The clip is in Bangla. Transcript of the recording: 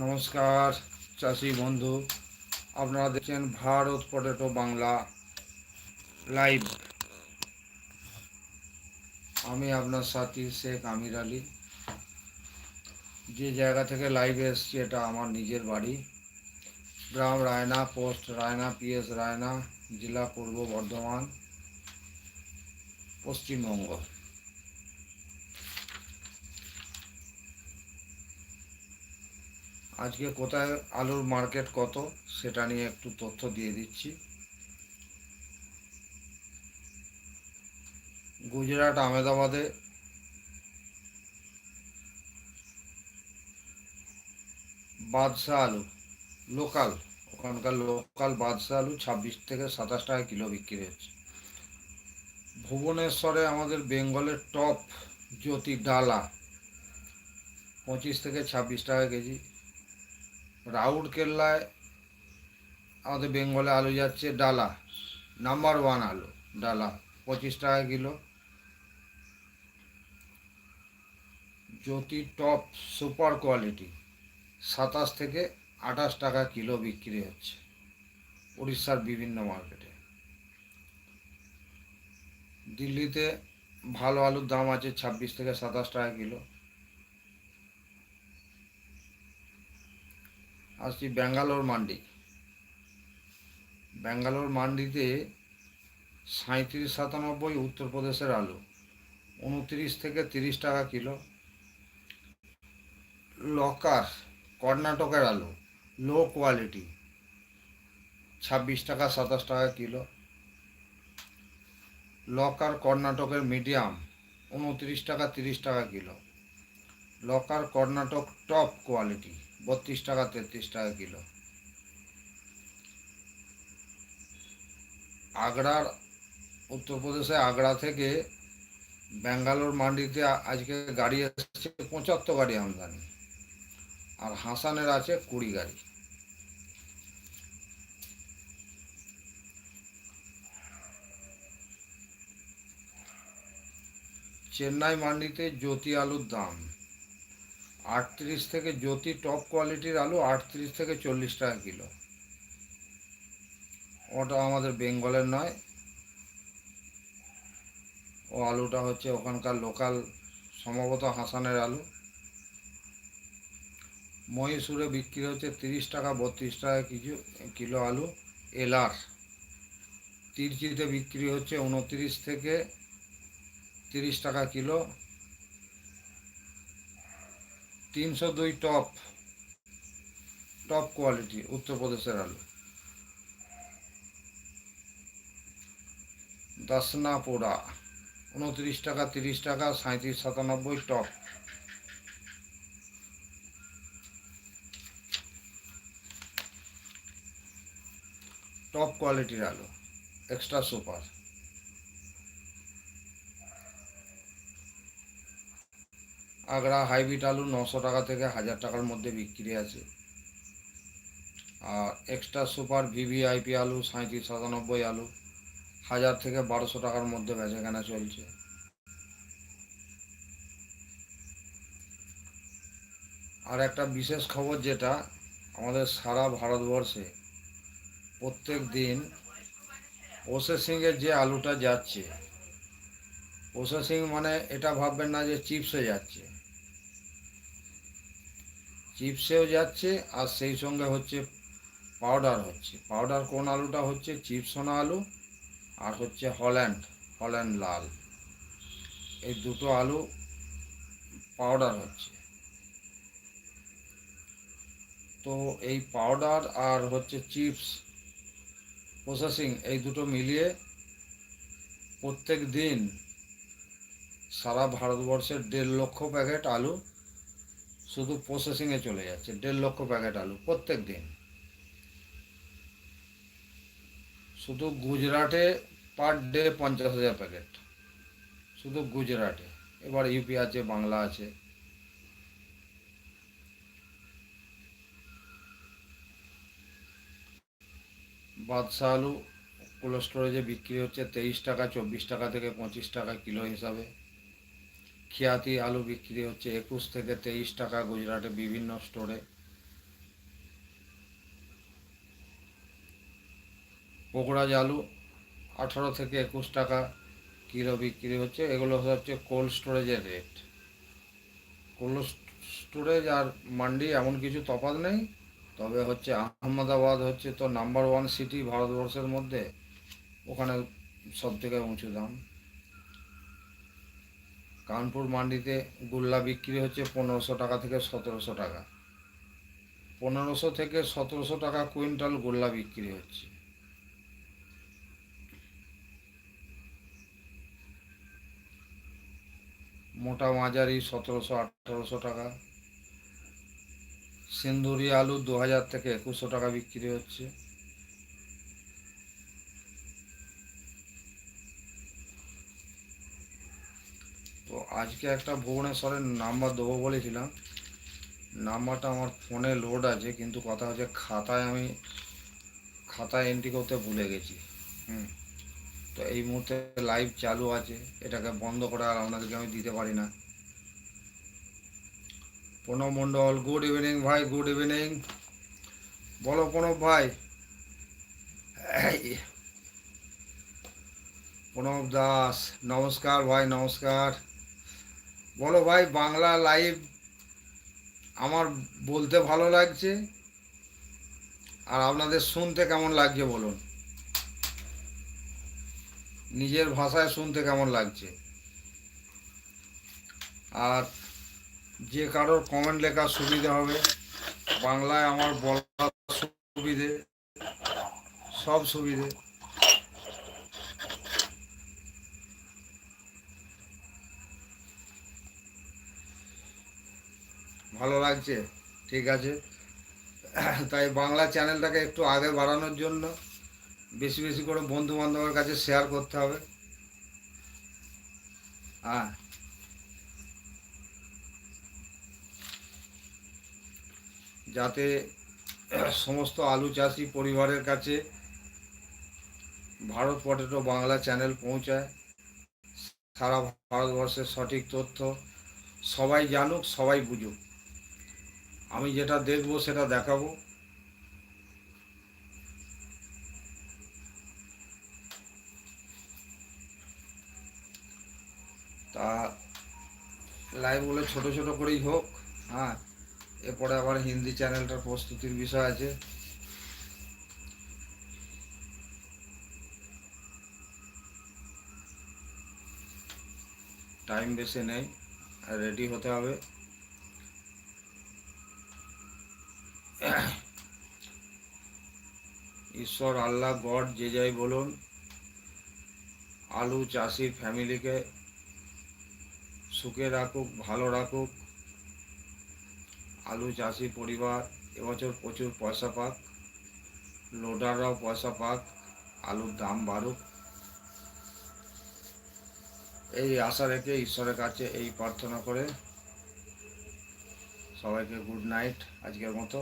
নমস্কার, চাষি বন্ধু। আপনারা দেখছেন ভারত পটেটো বাংলা লাইভ। আমি আপনার সাথী শেখ আমির আলী। যে জায়গা থেকে লাইভে এসছি, এটা আমার নিজের বাড়ি। গ্রাম রায়না, পোস্ট রায়না, পিএস রায়না, জেলা পূর্ব বর্ধমান, পশ্চিমবঙ্গ। আজকে কোথায় আলুর মার্কেট কত সেটা নিয়ে একটু তথ্য দিয়ে দিচ্ছি। গুজরাট, আহমেদাবাদে বাদশাহ আলু, লোকাল, ওখানকার লোকাল বাদশাহ আলু ছাব্বিশ থেকে সাতাশ টাকা কিলো বিক্রি হচ্ছে। ভুবনেশ্বরে আমাদের বেঙ্গলের টপ জ্যোতি ডালা পঁচিশ থেকে ছাব্বিশ টাকা কেজি। রাউরকেল্লায় আমাদের বেঙ্গলে আলু যাচ্ছে ডালা, নাম্বার ওয়ান আলু, ডালা, পঁচিশ টাকা kilo. Jyoti top super quality, সাতাশ থেকে আঠাশ টাকা কিলো বিক্রি হচ্ছে উড়িষ্যার বিভিন্ন মার্কেটে। দিল্লিতে ভালো আলুর দাম আছে ছাব্বিশ থেকে সাতাশ টাকা কিলো। আসছি ব্যাঙ্গালোর মান্ডি। ব্যাঙ্গালোর মান্ডিতে সাঁত্রিশ সাতানব্বই উত্তরপ্রদেশের আলু, উনত্রিশ থেকে তিরিশ টাকা কিলো। লকার, কর্ণাটকের আলু, লো কোয়ালিটি, ছাব্বিশ টাকা সাতাশ টাকা কিলো। লকার, কর্ণাটকের মিডিয়াম, উনত্রিশ টাকা তিরিশ টাকা কিলো। লকার, কর্ণাটক, টপ কোয়ালিটি। বত্রিশ টাকা, তেত্রিশ টাকা কিলো। আগ্রার, উত্তরপ্রদেশে আগ্রা থেকে ব্যাঙ্গালোর মান্ডিতে আজকে গাড়ি এসছে, পঁচাত্তর গাড়ি আমদানি। আর হাসানের আছে কুড়ি গাড়ি। চেন্নাই মান্ডিতে জ্যোতি আলুর দাম। আটত্রিশ থেকে জ্যোতি টপ কোয়ালিটির আলু আটত্রিশ থেকে চল্লিশ টাকা কিলো। ওটা আমাদের বেঙ্গলের নয়। ও আলুটা হচ্ছে ওখানকার লোকাল সম্ভবত হাসানের আলু। মহীশূরে বিক্রি হচ্ছে তিরিশ টাকা বত্রিশ টাকা কিছু, কিলো আলু, এলার। তিরচিতে বিক্রি হচ্ছে উনত্রিশ থেকে তিরিশ টাকা কিলো। তিনশো দুই টপ টপ কোয়ালিটি উত্তরপ্রদেশের আলু। দশনা পোড়া উনত্রিশ টাকা, তিরিশ টাকা সাঁত্রিশ সাতানব্বই টপ টপ কোয়ালিটির আলু এক্সট্রা সুপার আগ্রা হাইব্রিড আলু নশো টাকা থেকে হাজার টাকার মধ্যে বিক্রি আছে। আর এক্সট্রা সুপার ভিভিআইপি আলু সাঁত্রিশ সাতানব্বই আলু হাজার থেকে বারোশো টাকার মধ্যে বেচাকেনা চলছে। আর একটা বিশেষ খবর যেটা, আমাদের সারা ভারতবর্ষে প্রত্যেক দিন প্রসেসিংয়ের যে আলুটা যাচ্ছে প্রসেসিং মানে এটা ভাববেন না যে চিপসে যাচ্ছে। চিপসেও যাচ্ছে আর সেই সঙ্গে হচ্ছে পাউডার হচ্ছে। পাউডার কোন আলুটা হচ্ছে? চিপসোনা আলু আর হচ্ছে হল্যান্ড হল্যান্ড লাল। এই দুটো আলু পাউডার হচ্ছে। তো এই পাউডার আর হচ্ছে চিপস প্রসেসিং এই দুটো মিলিয়ে প্রত্যেক দিন সারা ভারতবর্ষের দেড় লক্ষ প্যাকেট আলু শুধু প্রসেসিংয়ে চলে যাচ্ছে, দেড় লক্ষ প্যাকেট আলু প্রত্যেক দিন। শুধু গুজরাটে পার ডে পঞ্চাশ হাজার প্যাকেট। শুধু গুজরাটে। এবার ইউপি আছে, বাংলা আছে। বাদশাহ আলু কোল্ড স্টোরেজে বিক্রি হচ্ছে তেইশ টাকা, চব্বিশ টাকা থেকে পঁচিশ টাকা কিলো হিসাবে। খিয়াতি আলু বিক্রি হচ্ছে একুশ থেকে তেইশ টাকা গুজরাটে বিভিন্ন স্টোরে। পোকরাজ আলু আঠারো থেকে একুশ টাকা কিলো বিক্রি হচ্ছে। এগুলো হচ্ছে কোল্ড স্টোরেজের রেট। কোল্ড স্টোরেজ আর মান্ডি এমন কিছু তফাৎ নেই, তবে হচ্ছে আহমেদাবাদ হচ্ছে তো নাম্বার ওয়ান সিটি ভারতবর্ষের মধ্যে। ওখানে সব থেকে উঁচু দাম। কানপুর মান্ডিতে গুল্লা বিক্রি হচ্ছে পনেরোশো টাকা থেকে সতেরোশো টাকা। পনেরোশো থেকে সতেরোশো টাকা কুইন্টাল গোল্লা বিক্রি হচ্ছে। মোটা মাঝারি সতেরোশো, আঠারোশো টাকা। সিন্দুরি আলু দু হাজার থেকে একুশশো টাকা বিক্রি হচ্ছে। তো আজকে একটা ভুবনেশ্বরের নাম্বার দেবো বলেছিলাম। নাম্বারটা আমার ফোনে লোড আছে, কিন্তু কথা হচ্ছে খাতায় আমি, খাতায় এন্ট্রি করতে ভুলে গেছি। হুম। তো এই মুহূর্তে লাইভ চালু আছে, এটাকে বন্ধ করে আর আপনাদেরকে আমি দিতে পারি না। প্রণব মণ্ডল গুড ইভিনিং ভাই গুড ইভিনিং বলো প্রণব ভাই। প্রণব দাস, নমস্কার ভাই, নমস্কার। বলো ভাই, বাংলা লাইভ আমার বলতে ভালো লাগছে আর আপনাদের শুনতে কেমন লাগছে বলুন। নিজের ভাষায় শুনতে কেমন লাগছে? আর যে কারোর কমেন্ট লেখার সুবিধা হবে, বাংলায় আমার বলার সুবিধে, সব সুবিধে। ভালো লাগছে, ঠিক আছে। তাই বাংলা চ্যানেলটাকে একটু আগে বাড়ানোর জন্য বেশি বেশি করে বন্ধু বান্ধবের কাছে শেয়ার করতে হবে। হ্যাঁ। যাতে সমস্ত আলু চাষি পরিবারের কাছে ভারত পটেটো বাংলা চ্যানেল পৌঁছায়। সারা ভারতবর্ষের সঠিক তথ্য সবাই জানুক, সবাই বুঝুক। আমি যেটা দেখব, সেটা দেখাবো। তা লাইভ বলে ছোট ছোট করেই হোক হ্যাঁ। এরপরে আবার হিন্দি চ্যানেলটার প্রস্তুতির বিষয় আছে। টাইম বেশি নেই রেডি হতে হবে। ঈশ্বর, আল্লাহ, গড, যে যাই বলুন, আলু চাষির ফ্যামিলিকে সুখে রাখুক, ভালো রাখুক। আলু চাষি পরিবার, এবছর প্রচুর পয়সা পাক, লোডাররাও পয়সা পাক, আলুর দাম বাড়ুক। এই আশা রেখে ঈশ্বরের কাছে এই প্রার্থনা করে সবাইকে গুড নাইট আজকের মতো।